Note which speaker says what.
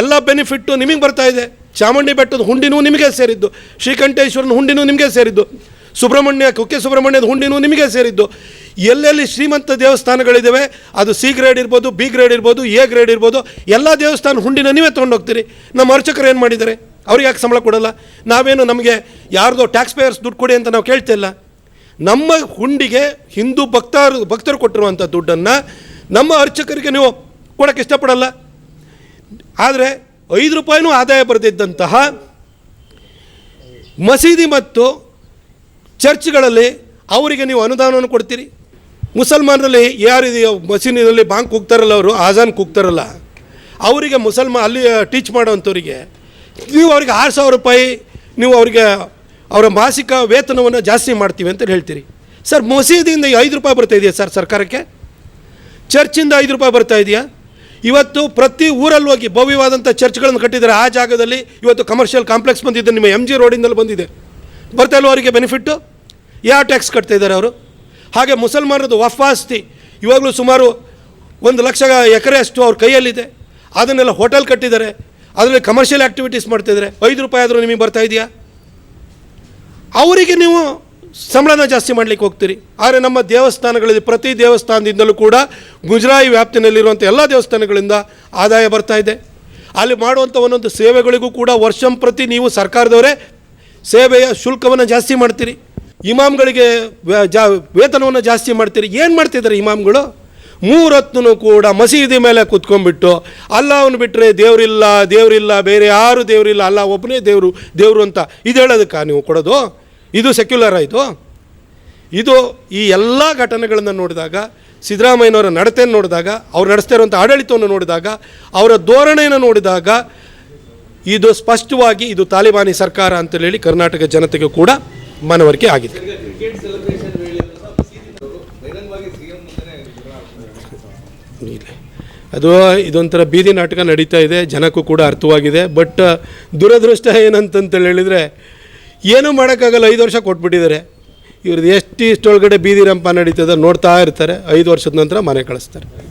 Speaker 1: ಎಲ್ಲ ಬೆನಿಫಿಟ್ಟು ನಿಮಗೆ ಬರ್ತಾ ಇದೆ. ಚಾಮುಂಡಿ ಬೆಟ್ಟದ ಹುಂಡಿನೂ ನಿಮಗೆ ಸೇರಿದ್ದು. ಶ್ರೀಕಂಠೇಶ್ವರನ ಹುಂಡಿನೂ ನಿಮಗೆ ಸೇರಿದ್ದು. ಸುಬ್ರಹ್ಮಣ್ಯ, ಕುಕ್ಕೆ ಸುಬ್ರಹ್ಮಣ್ಯದ ಹುಂಡಿನೂ ನಿಮಗೆ ಸೇರಿದ್ದು. ಎಲ್ಲೆಲ್ಲಿ ಶ್ರೀಮಂತ ದೇವಸ್ಥಾನಗಳಿದ್ದಾವೆ ಅದು ಸಿ ಗ್ರೇಡ್ ಇರ್ಬೋದು ಬಿ ಗ್ರೇಡ್ ಇರ್ಬೋದು ಎ ಗ್ರೇಡ್ ಇರ್ಬೋದು, ಎಲ್ಲ ದೇವಸ್ಥಾನ ಹುಂಡಿನ ನೀವೇ ತೊಗೊಂಡೋಗ್ತೀರಿ. ನಮ್ಮ ಅರ್ಚಕರು ಏನು ಮಾಡಿದ್ದಾರೆ? ಅವ್ರಿಗೆ ಯಾಕೆ ಸಂಬಳ ಕೊಡಲ್ಲ? ನಾವೇನು ನಮಗೆ ಯಾರ್ದೋ ಟ್ಯಾಕ್ಸ್ ಪೇಯರ್ಸ್ ದುಡ್ಡು ಕೊಡಿ ಅಂತ ನಾವು ಕೇಳ್ತಿಲ್ಲ ನಮ್ಮ ಹುಂಡಿಗೆ ಹಿಂದೂ ಭಕ್ತರು ಭಕ್ತರು ಕೊಟ್ಟಿರುವಂಥ ದುಡ್ಡನ್ನು ನಮ್ಮ ಅರ್ಚಕರಿಗೆ ನೀವು ಕೊಡೋಕ್ಕೆ ಇಷ್ಟಪಡಲ್ಲ. ಆದರೆ ಐದು ರೂಪಾಯಿನೂ ಆದಾಯ ಬರೆದಿದ್ದಂತಹ ಮಸೀದಿ ಮತ್ತು ಚರ್ಚ್ಗಳಲ್ಲಿ ಅವರಿಗೆ ನೀವು ಅನುದಾನವನ್ನು ಕೊಡ್ತೀರಿ? ಮುಸಲ್ಮಾನರಲ್ಲಿ ಯಾರಿದೆಯೋ ಮಸೀದಿನಲ್ಲಿ ಬಾಂಕ್ ಕೂಗ್ತಾರಲ್ಲ ಅವರು, ಆಜಾನ್ ಕೂಗ್ತಾರಲ್ಲ, ಅವರಿಗೆ ಮುಸಲ್ಮಾನ್ ಅಲ್ಲಿ ಟೀಚ್ ಮಾಡೋವಂಥವ್ರಿಗೆ ನೀವು ಅವ್ರಿಗೆ ಆರು ಸಾವಿರ ರೂಪಾಯಿ, ನೀವು ಅವರಿಗೆ ಅವರ ಮಾಸಿಕ ವೇತನವನ್ನು ಜಾಸ್ತಿ ಮಾಡ್ತೀವಿ ಅಂತ ಹೇಳ್ತೀರಿ. ಸರ್, ಮಸೀದಿಯಿಂದ ಐದು ರೂಪಾಯಿ ಬರ್ತಾ ಇದೆಯಾ ಸರ್ ಸರ್ಕಾರಕ್ಕೆ? ಚರ್ಚಿಂದ ಐದು ರೂಪಾಯಿ ಬರ್ತಾ ಇದೆಯಾ? ಇವತ್ತು ಪ್ರತಿ ಊರಲ್ಲಿ ಹೋಗಿ ಭವ್ಯವಾದಂಥ ಚರ್ಚ್ಗಳನ್ನು ಕಟ್ಟಿದ್ದಾರೆ. ಆ ಜಾಗದಲ್ಲಿ ಇವತ್ತು ಕಮರ್ಷಿಯಲ್ ಕಾಂಪ್ಲೆಕ್ಸ್ ಬಂದಿದೆ ನಿಮ್ಮ ಎಂ ಜಿ ರೋಡಿಂದಲ್ಲಿ ಬಂದಿದೆ. ಬರ್ತಾ ಇಲ್ವ ಅವರಿಗೆ ಬೆನಿಫಿಟ್ಟು ಯಾವ ಟ್ಯಾಕ್ಸ್ ಕಟ್ತಾ ಇದ್ದಾರೆ ಅವರು? ಹಾಗೆ ಮುಸಲ್ಮಾನರದ್ದು ವಫ್ ಆಸ್ತಿ ಇವಾಗಲೂ ಸುಮಾರು ಒಂದು ಲಕ್ಷ ಎಕರೆ ಅಷ್ಟು ಅವ್ರ ಕೈಯಲ್ಲಿದೆ. ಅದನ್ನೆಲ್ಲ ಹೋಟೆಲ್ ಕಟ್ಟಿದ್ದಾರೆ. ಅದರಲ್ಲಿ ಕಮರ್ಷಿಯಲ್ ಆ್ಯಕ್ಟಿವಿಟೀಸ್ ಮಾಡ್ತಿದ್ದಾರೆ ಐದು ರೂಪಾಯಿ ಆದರೂ ನಿಮಗೆ ಬರ್ತಾ ಇದೆಯಾ? ಅವರಿಗೆ ನೀವು ಸಂಬಳನ ಜಾಸ್ತಿ ಮಾಡಲಿಕ್ಕೆ ಹೋಗ್ತೀರಿ. ಆದರೆ ನಮ್ಮ ದೇವಸ್ಥಾನಗಳಲ್ಲಿ ಪ್ರತಿ ದೇವಸ್ಥಾನದಿಂದಲೂ ಕೂಡ ಗುಜರಾಯಿ ವ್ಯಾಪ್ತಿನಲ್ಲಿರುವಂಥ ಎಲ್ಲ ದೇವಸ್ಥಾನಗಳಿಂದ ಆದಾಯ ಬರ್ತಾ ಇದೆ. ಅಲ್ಲಿ ಮಾಡುವಂಥ ಒಂದೊಂದು ಸೇವೆಗಳಿಗೂ ಕೂಡ ವರ್ಷಂಪ್ರತಿ ನೀವು ಸರ್ಕಾರದವರೇ ಸೇವೆಯ ಶುಲ್ಕವನ್ನು ಜಾಸ್ತಿ ಮಾಡ್ತೀರಿ. ಇಮಾಮ್ಗಳಿಗೆ ಜಾ ವೇತನವನ್ನು ಜಾಸ್ತಿ ಮಾಡ್ತೀರಿ. ಏನು ಮಾಡ್ತಿದ್ದಾರೆ ಇಮಾಮ್ಗಳು? ಮೂರತ್ನೂ ಕೂಡ ಮಸೀದಿ ಮೇಲೆ ಕುತ್ಕೊಂಡ್ಬಿಟ್ಟು ಅವನು ಬಿಟ್ಟರೆ ದೇವರಿಲ್ಲ ದೇವರಿಲ್ಲ, ಬೇರೆ ಯಾರು ದೇವರಿಲ್ಲ ಅಲ್ಲ ಒಬ್ಬನೇ ದೇವರು ದೇವರು ಅಂತ. ಇದು ಹೇಳೋದಕ್ಕ ನೀವು ಕೊಡೋದು? ಇದು ಸೆಕ್ಯುಲರ್ ಆಯಿತು ಇದು ಈ ಎಲ್ಲ ಘಟನೆಗಳನ್ನು ನೋಡಿದಾಗ, ಸಿದ್ದರಾಮಯ್ಯನವರ ನಡತೆಯನ್ನು ನೋಡಿದಾಗ, ಅವ್ರು ನಡೆಸ್ತಾ ಇರುವಂಥ ಆಡಳಿತವನ್ನು ನೋಡಿದಾಗ, ಅವರ ಧೋರಣೆಯನ್ನು ನೋಡಿದಾಗ ಇದು ಸ್ಪಷ್ಟವಾಗಿ ಇದು ತಾಲಿಬಾನಿ ಸರ್ಕಾರ ಅಂತೇಳಿ ಕರ್ನಾಟಕ ಜನತೆಗೆ ಕೂಡ ಮನವರಿಕೆ ಆಗಿದೆ. ಅದು ಇದೊಂಥರ ಬೀದಿ ನಾಟಕ ನಡೀತಾ ಇದೆ, ಜನಕ್ಕೂ ಕೂಡ ಅರ್ಥವಾಗಿದೆ, ಬಟ್ ದುರದೃಷ್ಟ ಏನಂತಂತೇಳಿ ಹೇಳಿದರೆ ಏನೂ ಮಾಡೋಕ್ಕಾಗಲ್ಲ, ಐದು ವರ್ಷ ಕೊಟ್ಬಿಟ್ಟಿದ್ದಾರೆ. ಇವ್ರದ್ದು ಎಷ್ಟು ಇಷ್ಟೊಳಗಡೆ ಬೀದಿ ರಂಪ ನಡೀತದೆ ನೋಡ್ತಾ ಇರ್ತಾರೆ. ಐದು ವರ್ಷದ ನಂತರ ಮನೆ ಕಳಿಸ್ತಾರೆ.